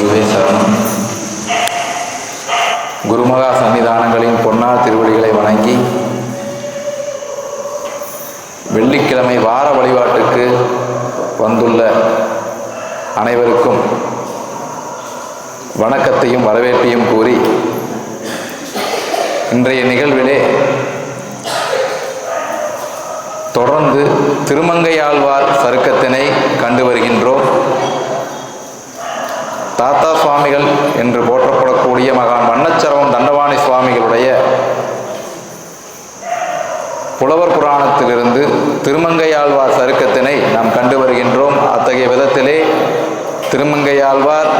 குருவே சரணம் குருமகா சன்னிதானங்களின் பொன்னார் திருவடிகளை வணங்கி வெள்ளிக்கிழமை வார வழிபாட்டுக்கு வந்துள்ள அனைவருக்கும் வணக்கத்தையும் வரவேற்பையும் கூறி இன்றைய நிகழ்விலே தொடர்ந்து திருமங்கையாழ்வார் சருக்கத்தினை கண்டு வருகின்றோம் தாத்தா சுவாமிகள் என்று போற்றப்படக்கூடிய மகான் வண்ணச்சரவம் தண்டவாணி சுவாமிகளுடைய புலவர் புராணத்திலிருந்து திருமங்கையாழ்வார் சருக்கத்தினை நாம் கண்டு வருகின்றோம். அத்தகைய விதத்திலே திருமங்கையாழ்வார்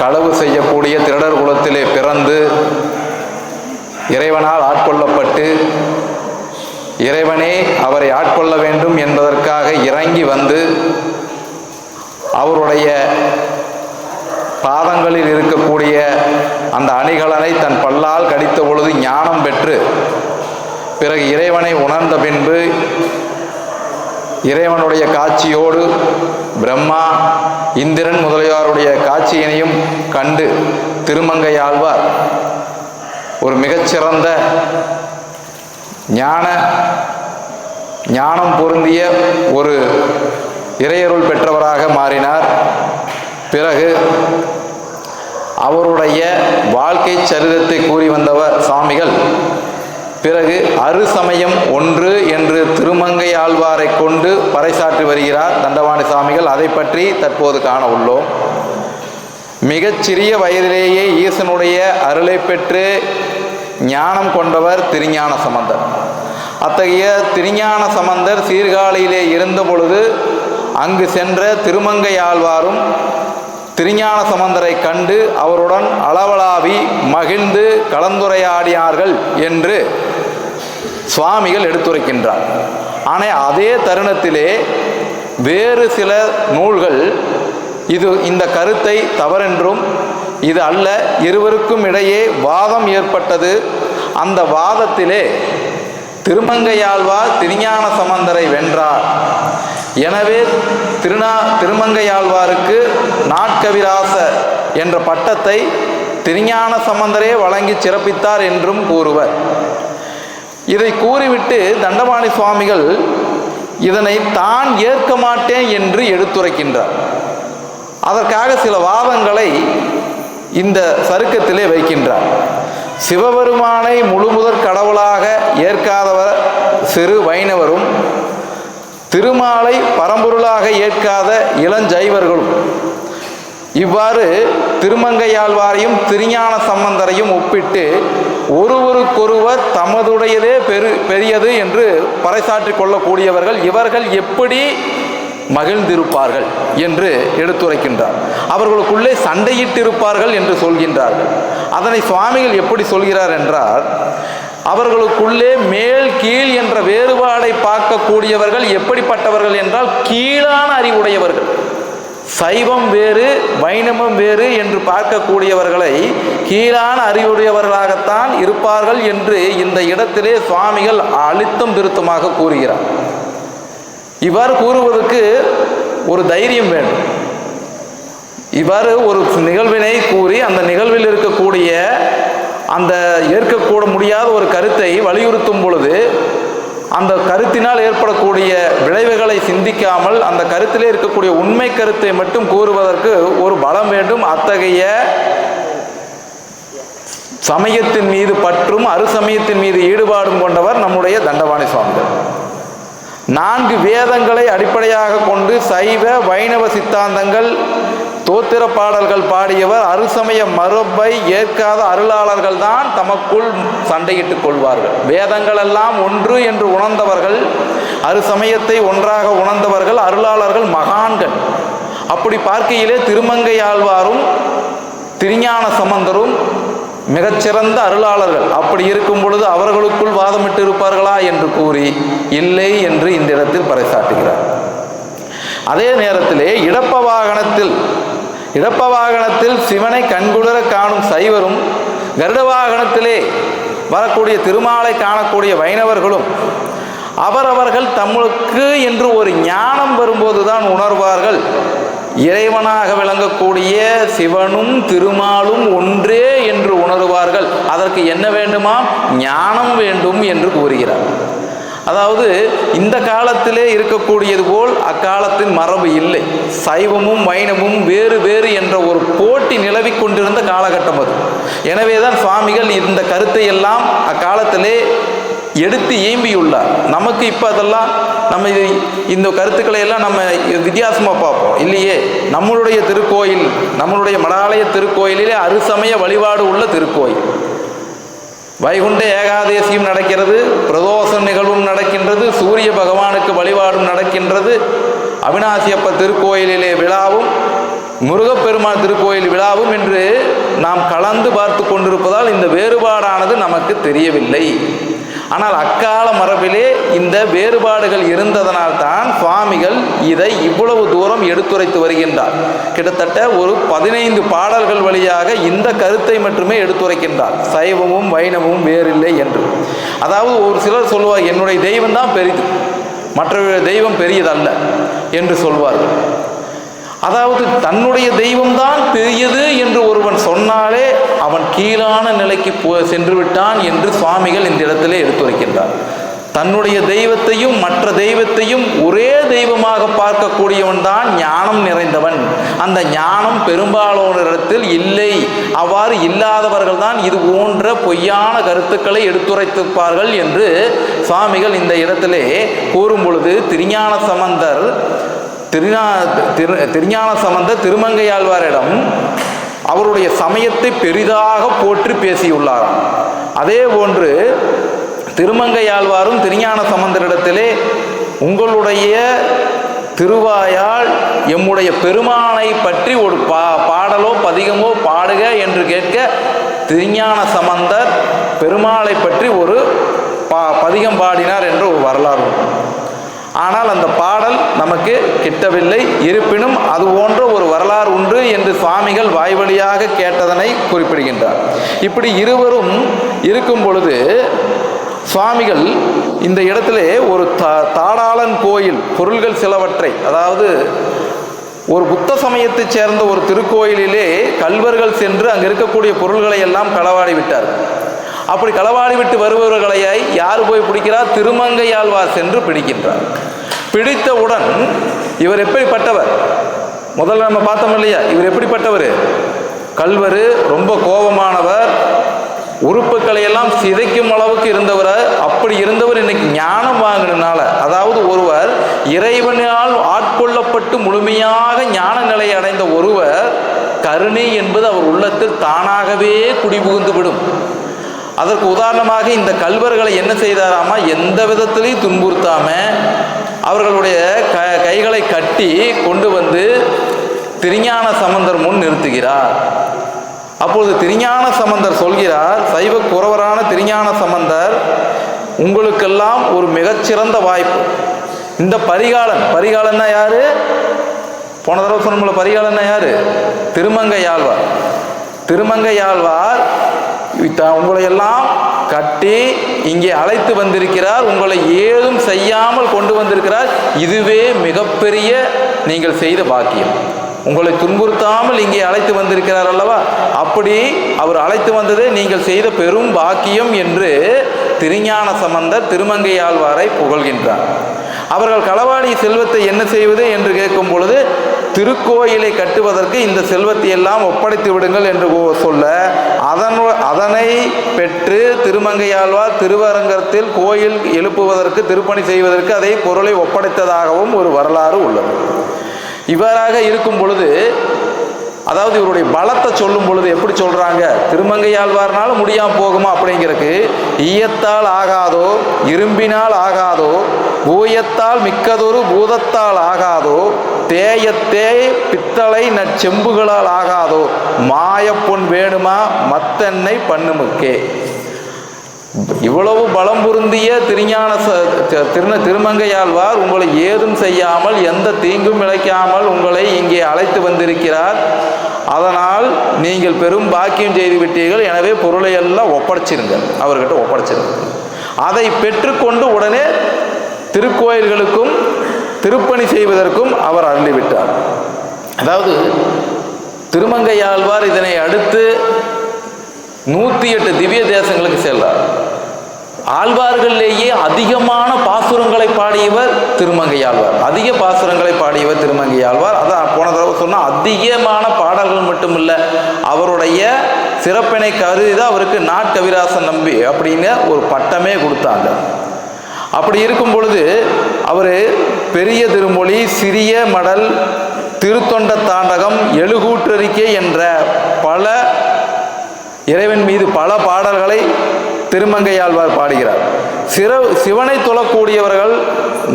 களவு செய்யக்கூடிய திருடர் குலத்திலே பிறந்து இறைவனால் ஆட்கொள்ளப்பட்டு இறைவனே அவரை ஆட்கொள்ள வேண்டும் என்பதற்காக இறங்கி வந்து அவருடைய பாதங்களில் இருக்கக்கூடிய அந்த அணிகலனை தன் பல்லால் கடித்த பொழுது ஞானம் பெற்று பிறகு இறைவனை உணர்ந்த பின்பு இறைவனுடைய காட்சியோடு பிரம்மா இந்திரன் முதலியாருடைய காட்சியினையும் கண்டு திருமங்கை ஆழ்வார் ஒரு மிகச்சிறந்த ஞான ஞானம் பொருந்திய ஒரு இறையருள் பெற்றவராக மாறினார். பிறகு அவருடைய வாழ்க்கை சரிதத்தை கூறி வந்தவர் சாமிகள். பிறகு அருசமயம் ஒன்று என்று திருமங்கை ஆழ்வாரை கொண்டு பறைசாற்றி வருகிறார் தண்டவாணி சாமிகள். அதை பற்றி தற்போது காண உள்ளோம். மிகச்சிறிய வயதிலேயே ஈசனுடைய அருளை பெற்று ஞானம் கொண்டவர் திருஞான சம்பந்தர். அத்தகைய திருஞான சம்பந்தர் சீர்காழியிலே இருந்த பொழுது அங்கு சென்ற திருமங்கை ஆழ்வாரும் திருஞான சம்பந்தரை கண்டு அவருடன் அளவலாவி மகிழ்ந்து கலந்துரையாடினார்கள் என்று சுவாமிகள் எடுத்துரைக்கின்றார். ஆனால் அதே தருணத்திலே வேறு சில நூல்கள் இது இந்த கருத்தை தவறென்றும் இது அல்ல இருவருக்கும் இடையே வாதம் ஏற்பட்டது. அந்த வாதத்திலே திருமங்கையாழ்வார் திருஞான சம்பந்தரை வென்றார். எனவே திருநா திருமங்கையாழ்வாருக்கு நாட்கவிராச என்ற பட்டத்தை திருஞான சம்பந்தரே வழங்கி சிறப்பித்தார் என்றும் கூறுவர். இதை கூறிவிட்டு தண்டபாணி சுவாமிகள் இதனை தான் ஏற்க மாட்டேன் என்று எடுத்துரைக்கின்றார். அதற்காக சில வாதங்களை இந்த சருக்கத்திலே வைக்கின்றார். சிவபெருமானை முழுமுதற் கடவுளாக ஏற்காதவர் சிறு வைணவரும் திருமாலை பரம்பொருளாக ஏற்காத இளஞ்சைவர்களும் இவ்வாறு திருமங்கையாழ்வாரையும் திருஞான சம்பந்தரையும் ஒப்பிட்டு ஒருவருக்கொருவர் தமதுடையதே பெரு பெரியது என்று பறைசாற்றி கொள்ளக்கூடியவர்கள் இவர்கள் எப்படி மகிழ்ந்திருப்பார்கள் என்று எடுத்துரைக்கின்றார். அவர்களுக்குள்ளே சண்டையிட்டிருப்பார்கள் என்று சொல்கின்றார்கள். அதனை சுவாமிகள் எப்படி சொல்கிறார் என்றால் அவர்களுக்குள்ளே மேல் கீழ் என்ற வேறுபாடை பார்க்கக்கூடியவர்கள் எப்படிப்பட்டவர்கள் என்றால் கீழான அறிவுடையவர்கள். சைவம் வேறு வைணவம் வேறு என்று பார்க்கக்கூடியவர்களை கீழான அறிவுடையவர்களாகத்தான் இருப்பார்கள் என்று இந்த இடத்திலே சுவாமிகள் அழுத்தம் திருத்தமாக கூறுகிறார். இவ்வாறு கூறுவதற்கு ஒரு தைரியம் வேண்டும். இவ்வாறு ஒரு நிகழ்வினை கூறி அந்த நிகழ்வில் இருக்கக்கூடிய அந்த ஏற்கக்கூட முடியாத ஒரு கருத்தை வலியுறுத்தும் பொழுது அந்த கருத்தினால் ஏற்படக்கூடிய விளைவுகளை சிந்திக்காமல் அந்த கருத்திலே இருக்கக்கூடிய உண்மை கருத்தை மட்டும் கூறுவதற்கு ஒரு பலம் வேண்டும். அத்தகைய சமயத்தின் மீது பற்றும் அருசமயத்தின் மீது ஈடுபாடும் கொண்டவர் நம்முடைய தண்டபாணி சுவாமிகள். நான்கு வேதங்களை அடிப்படையாக கொண்டு சைவ வைணவ சித்தாந்தங்கள் தோத்திர பாடல்கள் பாடியவர் அருசமய மரபை ஏற்காத அருளாளர்கள் தான் தமக்குள் சண்டையிட்டுக் கொள்வார்கள். வேதங்கள் எல்லாம் ஒன்று என்று உணர்ந்தவர்கள் அருசமயத்தை ஒன்றாக உணர்ந்தவர்கள் அருளாளர்கள் மகான்கள். அப்படி பார்க்கையிலே திருமங்கை ஆழ்வாரும் திருஞான சம்பந்தரும் மிகச்சிறந்த அருளாளர்கள். அப்படி இருக்கும் பொழுது அவர்களுக்குள் வாதமிட்டு இருப்பார்களா என்று கூறி இல்லை என்று இந்த இடத்தில் பறைசாட்டுகிறார் அதே நேரத்திலே இடப்ப வாகனத்தில் இடப்ப வாகனத்தில் சிவனை கண்குளிர காணும் சைவரும் கருட வாகனத்திலே வரக்கூடிய திருமாலை காணக்கூடிய வைணவர்களும் அவரவர்கள் தமக்கு என்று ஒரு ஞானம் வரும்போது தான் உணர்வார்கள். இறைவனாக விளங்கக்கூடிய சிவனும் திருமாலும் ஒன்றே என்று உணருவார்கள். அதற்கு என்ன வேண்டுமா ஞானம் வேண்டும் என்று கூறுகிறார். அதாவது இந்த காலத்திலே இருக்கக்கூடியது போல் அக்காலத்தின் மரபு இல்லை. சைவமும் வைணமும் வேறு வேறு என்ற ஒரு போட்டி நிலவிக் கொண்டிருந்த காலகட்டம் அது. எனவேதான் சுவாமிகள் இந்த கருத்தை எல்லாம் அக்காலத்திலே எடுத்து ஏம்பியுள்ளார். நமக்கு இப்போ அதெல்லாம் நம்ம இது இந்த கருத்துக்களை எல்லாம் நம்ம வித்தியாசமாக பார்ப்போம். இல்லையே? நம்மளுடைய திருக்கோயில் நம்மளுடைய மடாலய திருக்கோயிலிலே அறுசமய வழிபாடு உள்ள திருக்கோயில். வைகுண்ட ஏகாதேசியும் நடக்கிறது பிரதோஷ நிகழ்வும் நடக்கின்றது சூரிய பகவானுக்கு வழிபாடும் நடக்கின்றது. அவினாசியப்ப திருக்கோயிலிலே விழாவும் முருகப்பெருமான் திருக்கோயில் விழாவும் என்று நாம் கலந்து பார்த்து கொண்டிருப்பதால் இந்த வேறுபாடானது நமக்கு தெரியவில்லை. ஆனால் அக்கால மரபிலே இந்த வேறுபாடுகள் இருந்ததனால் தான் சுவாமிகள் இதை இவ்வளவு தூரம் எடுத்துரைத்து வருகின்றார். கிட்டத்தட்ட ஒரு பதினைந்து பாடல்கள் வழியாக இந்த கருத்தை மட்டுமே எடுத்துரைக்கின்றார். சைவமும் வைணவமும் வேறில்லை என்று. அதாவது ஒரு சிலர் சொல்லுவார் என்னுடைய தெய்வம் தான் பெரிது மற்ற தெய்வம் பெரியதல்ல என்று சொல்வார்கள். அதாவது தன்னுடைய தெய்வம்தான் பெரியது என்று ஒருவன் சொன்னாலே அவன் கீழான நிலைக்கு போ சென்று விட்டான் என்று சுவாமிகள் இந்த இடத்திலே எடுத்துரைக்கின்றார். தன்னுடைய தெய்வத்தையும் மற்ற தெய்வத்தையும் ஒரே தெய்வமாக பார்க்கக்கூடியவன் தான் ஞானம் நிறைந்தவன். அந்த ஞானம் பெரும்பாலானோரிடத்தில் இல்லை. அவ்வாறு இல்லாதவர்கள் தான் இது போன்ற பொய்யான கருத்துக்களை எடுத்துரைத்திருப்பார்கள் என்று சுவாமிகள் இந்த இடத்திலே கூறும் பொழுது திருஞான சம்பந்தர் திருஞா திரு திருஞான சம்பந்த திருமங்கையாழ்வாரிடம் அவருடைய சமயத்தை பெரிதாக போற்றி பேசியுள்ளாராம் அதே போன்று திருமங்கையாழ்வாரும் திருஞான சம்பந்தரிடத்திலே உங்களுடைய திருவாயால் எம்முடைய பெருமானை பற்றி ஒரு பா பாடலோ பதிகமோ பாடுக என்று கேட்க திருஞான சம்பந்தர் பெருமாளை பற்றி ஒரு பா பதிகம் பாடினார் என்ற ஒரு வரலாறு ஆனால் அந்த பாடல் நமக்கு கிட்டவில்லை. இருப்பினும் அது போன்ற ஒரு வரலாறு உண்டு என்று சுவாமிகள் வாய்வழியாக கேட்டதனை குறிப்பிடுகின்றார். இப்படி இருவரும் இருக்கும் பொழுது சுவாமிகள் இந்த இடத்திலே ஒரு தா தாடாளன் கோயில் பொருள்கள் சிலவற்றை அதாவது ஒரு புத்த சமயத்தைச் சேர்ந்த ஒரு திருக்கோயிலிலே கல்வர்கள் சென்று அங்கே இருக்கக்கூடிய பொருள்களை எல்லாம் களவாடி விட்டார். அப்படி களவாடி விட்டு வருபவர்களையாய் யார் போய் பிடிக்கிறார்? திருமங்கையாழ்வார் சென்று பிடிக்கின்றார். பிடித்தவுடன் இவர் எப்படிப்பட்டவர்? முதல்ல நம்ம பார்த்தோம் இல்லையா? இவர் எப்படிப்பட்டவர்? கல்வர் ரொம்ப கோபமானவர் உறுப்புக்களை எல்லாம் சிதைக்கும் அளவுக்கு இருந்தவர் அப்படி இருந்தவர் இன்னைக்கு ஞானம் வாங்கினால அதாவது ஒருவர் இறைவனால் ஆட்கொள்ளப்பட்டு முழுமையாக ஞான நிலையை அடைந்த ஒருவர் கருணை என்பது அவர் உள்ளத்தில் தானாகவே குடிபுகுந்து விடும் அதற்கு உதாரணமாக இந்த கல்வர்களை என்ன செய்தாராமா? எந்த விதத்திலையும் துன்புறுத்தாம அவர்களுடைய க கைகளை கட்டி கொண்டு வந்து திருஞான சம்பந்தர் முன் நிறுத்துகிறார். அப்பொழுது திருஞான சம்பந்தர் சொல்கிறார் சைவ குறவரான திருஞான சம்பந்தர் உங்களுக்கெல்லாம் ஒரு மிகச்சிறந்த வாய்ப்பு. இந்த பரிகாலன் பரிகாலன்னா யாரு? போன தடவை சொன்னோம்ல பரிகாலன்னா யாரு? திருமங்கையாழ்வார் திருமங்கையாழ்வார் திருமங்கை ஆழ்வார் எல்லாம் கட்டி இங்கே அழைத்து வந்திருக்கிறார். உங்களை ஏதும் செய்யாமல் கொண்டு வந்திருக்கிறார். இதுவே மிகப்பெரிய நீங்கள் செய்த பாக்கியம். உங்களை துன்புறுத்தாமல் இங்கே அழைத்து வந்திருக்கிறார் அல்லவா? அப்படி அவர் அழைத்து வந்ததே நீங்கள் செய்த பெரும் பாக்கியம் என்று திருஞான சம்பந்தர் திருமங்கையாழ்வாரை புகழ்கின்றார். அவர்கள் களவாடி செல்வத்தை என்ன செய்வது என்று கேட்கும் பொழுது திருக்கோயிலை கட்டுவதற்கு இந்த செல்வத்தை எல்லாம் ஒப்படைத்து விடுங்கள் என்று ஓ- சொல்ல அதன் அதனை பெற்று திருமங்கையாழ்வார் திருவரங்கத்தில் கோயில் எழுப்புவதற்கு திருப்பணி செய்வதற்கு அதை பொருளை ஒப்படைத்ததாகவும் ஒரு வரலாறு உள்ளது. இவ்வாறாக இருக்கும் பொழுது அதாவது இவருடைய பலத்தை சொல்லும் பொழுது எப்படி சொல்கிறாங்க திருமங்கையாழ்வார்னாலும் முடியாமல் போகுமா அப்படிங்கிறதுக்கு ஈயத்தால் ஆகாதோ இரும்பினால் ஆகாதோ பூயத்தால் மிக்கதொரு பூதத்தால் ஆகாதோ தேயத்தே பித்தளை நற்செம்புகளால் ஆகாதோ மாயப்பொன் வேணுமா மத்தென்னை பண்ணுமுக்கே. இவ்வளவு பலம் பொருந்திய திருஞான ச- திருந திருமங்கையாழ்வார் உங்களை ஏதும் செய்யாமல் எந்த தீங்கும் இழைக்காமல் உங்களை இங்கே அழைத்து வந்திருக்கிறார். அதனால் நீங்கள் பெரும் பாக்கியம் செய்து விட்டீர்கள். எனவே பொருளை எல்லாம் ஒப்படைச்சிருங்க அவர்கிட்ட ஒப்படைச்சிருங்க அதை பெற்றுக்கொண்டு உடனே திருக்கோயில்களுக்கும் திருப்பணி செய்வதற்கும் அவர் அருளிவிட்டார். அதாவது திருமங்கையாழ்வார் இதனை அடுத்து நூற்றி எட்டு திவ்ய தேசங்களுக்கு செல்றார். ஆழ்வார்களிலேயே அதிகமான பாசுரங்களை பாடியவர் திருமங்கையாழ்வார் அதிக பாசுரங்களை பாடியவர் திருமங்கையாழ்வார் அதான் போன தடவை சொன்னால் அதிகமான பாடல்கள் மட்டும் இல்லை அவருடைய சிறப்பினை கருதி தான் அவருக்கு நாட்கவிராசன் நம்பி அப்படின்னு ஒரு பட்டமே கொடுத்தாங்க. அப்படி இருக்கும் பொழுது அவர் பெரிய திருமொழி சிறிய மடல் திருத்தொண்ட தாண்டகம் எழுகூற்றறிக்கை என்ற பல இறைவன் மீது பல பாடல்களை திருமங்கையாழ்வார் பாடுகிறார். சிற சிவனை தொழக்கூடியவர்கள்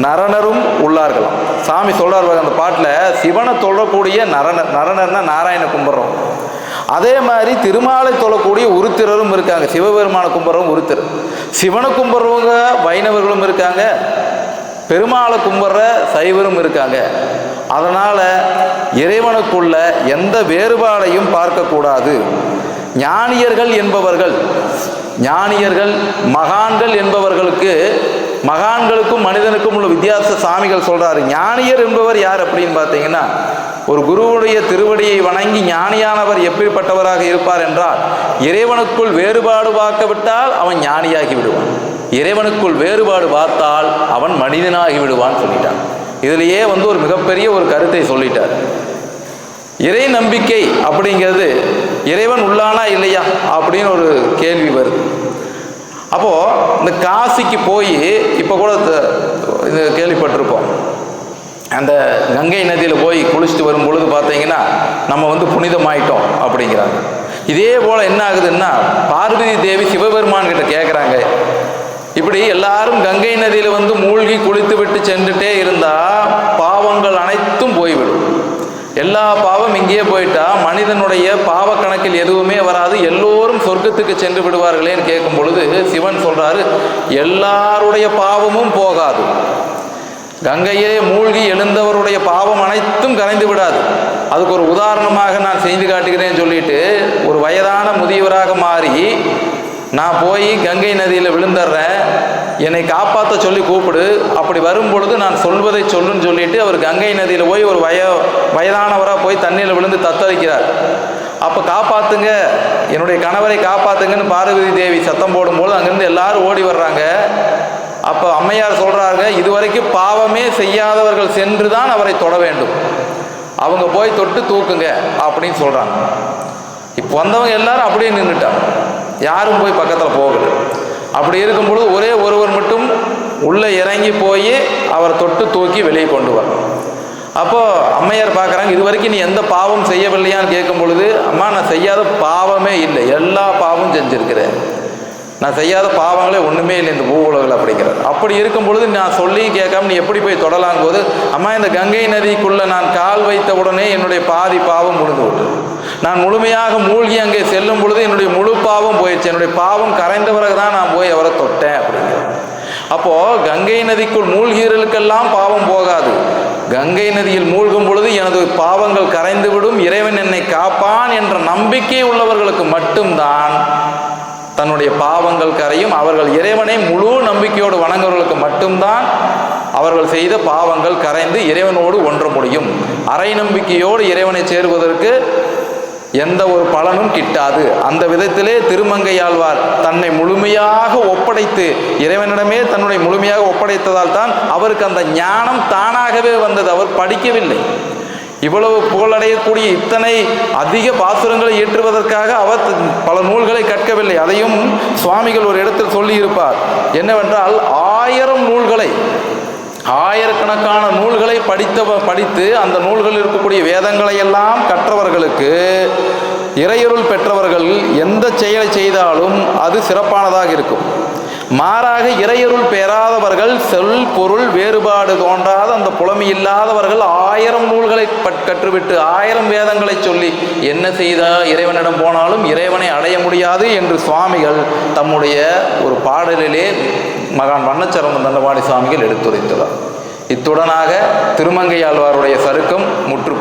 நரணரும் உள்ளார்களாம். சாமி சொல்கிறார் அந்த பாட்டில் சிவனை தொழக்கூடிய நரணர் நரணர்னா நாராயண கும்பிட்றோம். அதே மாதிரி திருமாலை தொழக்கூடிய உருத்திரரும் இருக்காங்க. சிவபெருமான கும்பிட்றவங்க உருத்திர சிவனை கும்பிட்றவங்க வைணவர்களும் இருக்காங்க. பெருமாளை கும்பிட்ற சைவரும் இருக்காங்க. அதனால் இறைவனுக்குள்ள எந்த வேறுபாடையும் பார்க்கக்கூடாது. ஞானியர்கள் என்பவர்கள் ஞானியர்கள் மகான்கள் என்பவர்களுக்கு மகான்களுக்கும் மனிதனுக்கும் உள்ள வித்தியாச சாமிகள் சொல்கிறாரு ஞானியர் என்பவர் யார் அப்படின்னு பார்த்தீங்கன்னா ஒரு குருவுடைய திருவடியை வணங்கி ஞானியானவர் எப்படிப்பட்டவராக இருப்பார் என்றால் இறைவனுக்குள் வேறுபாடு பார்க்க விட்டால் அவன் ஞானியாகி விடுவான். இறைவனுக்குள் வேறுபாடு பார்த்தால் அவன் மனிதனாகி விடுவான்னு சொல்லிட்டான். இதுலேயே வந்து ஒரு மிகப்பெரிய ஒரு கருத்தை சொல்லிட்டார். இறை நம்பிக்கை அப்படிங்கிறது இறைவன் உள்ளானா இல்லையா அப்படின்னு ஒரு கேள்வி வருது. அப்போது இந்த காசிக்கு போய் இப்போ கூட த- இது கேள்விப்பட்டிருப்போம். அந்த கங்கை நதியில் போய் குளிச்சுட்டு வரும் பொழுது பார்த்தீங்கன்னா நம்ம வந்து புனிதமாயிட்டோம் அப்படிங்கிறாங்க. இதே போல் என்ன ஆகுதுன்னா பார்வதி தேவி சிவபெருமான் கிட்ட கேட்குறாங்க இப்படி எல்லாரும் கங்கை நதியில் வந்து மூழ்கி குளித்து விட்டு சென்றுட்டே இருந்தால் பாவங்கள் அனைத்தும் போய்விடும். எல்லா பாவம் இங்கேயே போயிட்டா மனிதனுடைய பாவ கணக்கில் எதுவுமே வராது. எல்லோரும் சொர்க்கத்துக்கு சென்று விடுவார்களேன்னு கேட்கும் பொழுது சிவன் சொல்றாரு எல்லாருடைய பாவமும் போகாது. கங்கையே மூழ்கி எழுந்தவருடைய பாவம் அனைத்தும் கரைந்து விடாது. அதுக்கு ஒரு உதாரணமாக நான் செய்து காட்டுகிறேன்னு சொல்லிட்டு ஒரு வயதான முதியவராக மாறி நான் போய் கங்கை நதியில் விழுந்துடுறேன். என்னை காப்பாற்ற சொல்லி கூப்பிடு. அப்படி வரும் பொழுது நான் சொல்வதை சொல்லுன்னு சொல்லிட்டு அவர் கங்கை நதியில் போய் ஒரு வய வயதானவராக போய் தண்ணியில் விழுந்து தத்தளிக்கிறார். அப்போ காப்பாத்துங்க. என்னுடைய கணவரை காப்பாத்துங்கன்னு பார்வதி தேவி சத்தம் போடும்போது அங்கேருந்து எல்லாரும் ஓடி வர்றாங்க. அப்போ அம்மையார் சொல்கிறாங்க இதுவரைக்கும் பாவமே செய்யாதவர்கள் சென்று தான் அவரை தொட வேண்டும். அவங்க போய் தொட்டு தூக்குங்க அப்படின்னு சொல்கிறாங்க இப்போ வந்தவங்க எல்லாரும் அப்படியே நின்றுட்டாங்க யாரும் போய் பக்கத்தில் போகல. அப்படி இருக்கும் பொழுது ஒரே ஒருவர் மட்டும் உள்ளே இறங்கி போய் அவரை தொட்டு தூக்கி வெளியே கொண்டு வர அப்போது அம்மையார் பார்க்குறாங்க இது வரைக்கும் நீ எந்த பாவம் செய்யவில்லையான்னு கேட்கும் பொழுது அம்மா நான் செய்யாத பாவமே இல்லை. எல்லா பாவமும் செஞ்சுருக்கிறேன். நான் செய்யாத பாவங்களே ஒன்றுமே இல்லை இந்த பூ உலகில் அப்படிங்கிறார் அப்படி இருக்கும் பொழுது நான் சொல்லியும் கேட்காம நீ எப்படி போய் தொடலாம் போது அம்மா இந்த கங்கை நதிக்குள்ளே நான் கால் வைத்த உடனே என்னுடைய பாதி பாவம் முடிந்து விட்டது. நான் முழுமையாக மூழ்கி அங்கே செல்லும் பொழுது என்னுடைய முழு பாவம் போயிடுச்சு. என்னுடைய பாவம் கரைந்த பிறகு தான் நான் போய் அவரை தொட்டேன் அப்படிங்கிறார் அப்போது கங்கை நதிக்குள் மூழ்கிறவர்களுக்கெல்லாம் பாவம் போகாது. கங்கை நதியில் மூழ்கும் பொழுது எனது பாவங்கள் கரைந்து விடும். இறைவன் என்னை காப்பான் என்ற நம்பிக்கை உள்ளவர்களுக்கு மட்டும்தான் தன்னுடைய பாவங்கள் கரையும் அவர்கள் இறைவனை முழு நம்பிக்கையோடு வணங்குவர்களுக்கு மட்டும்தான் அவர்கள் செய்த பாவங்கள் கரைந்து இறைவனோடு ஒன்ற முடியும். அரை நம்பிக்கையோடு இறைவனை சேருவதற்கு எந்த ஒரு பலனும் கிட்டாது. அந்த விதத்திலே திருமங்கையாழ்வார் தன்னை முழுமையாக ஒப்படைத்து இறைவனிடமே தன்னுடைய முழுமையாக ஒப்படைத்ததால் தான் அவருக்கு அந்த ஞானம் தானாகவே வந்தது. அவர் படிக்கவில்லை. இவ்வளவு புகழடையக்கூடிய இத்தனை அதிக பாசுரங்களை இயற்றுவதற்காக அவர் பல நூல்களை கற்கவில்லை. அதையும் சுவாமிகள் ஒரு இடத்தில் சொல்லியிருப்பார். என்னவென்றால் ஆயிரம் நூல்களை ஆயிரக்கணக்கான நூல்களை படித்த படித்து அந்த நூல்களில் இருக்கக்கூடிய வேதங்களை எல்லாம் கற்றவர்களுக்கு இறையொருள் பெற்றவர்கள் எந்த செயலை செய்தாலும் அது சிறப்பானதாக இருக்கும். மாறாக இறையருள் பெறாதவர்கள் சொல் பொருள் வேறுபாடு தோன்றாத அந்த புலமை இல்லாதவர்கள் ஆயிரம் நூல்களை கற்றுவிட்டு ஆயிரம் வேதங்களை சொல்லி என்ன செய்தா இறைவனிடம் போனாலும் இறைவனை அடைய முடியாது என்று சுவாமிகள் தம்முடைய ஒரு பாடலிலே மகான் வண்ணச்சரம தண்டபாடி சுவாமிகள் எடுத்துரைத்ததார் இத்துடனாக திருமங்கையாழ்வாருடைய சருக்கம் முற்று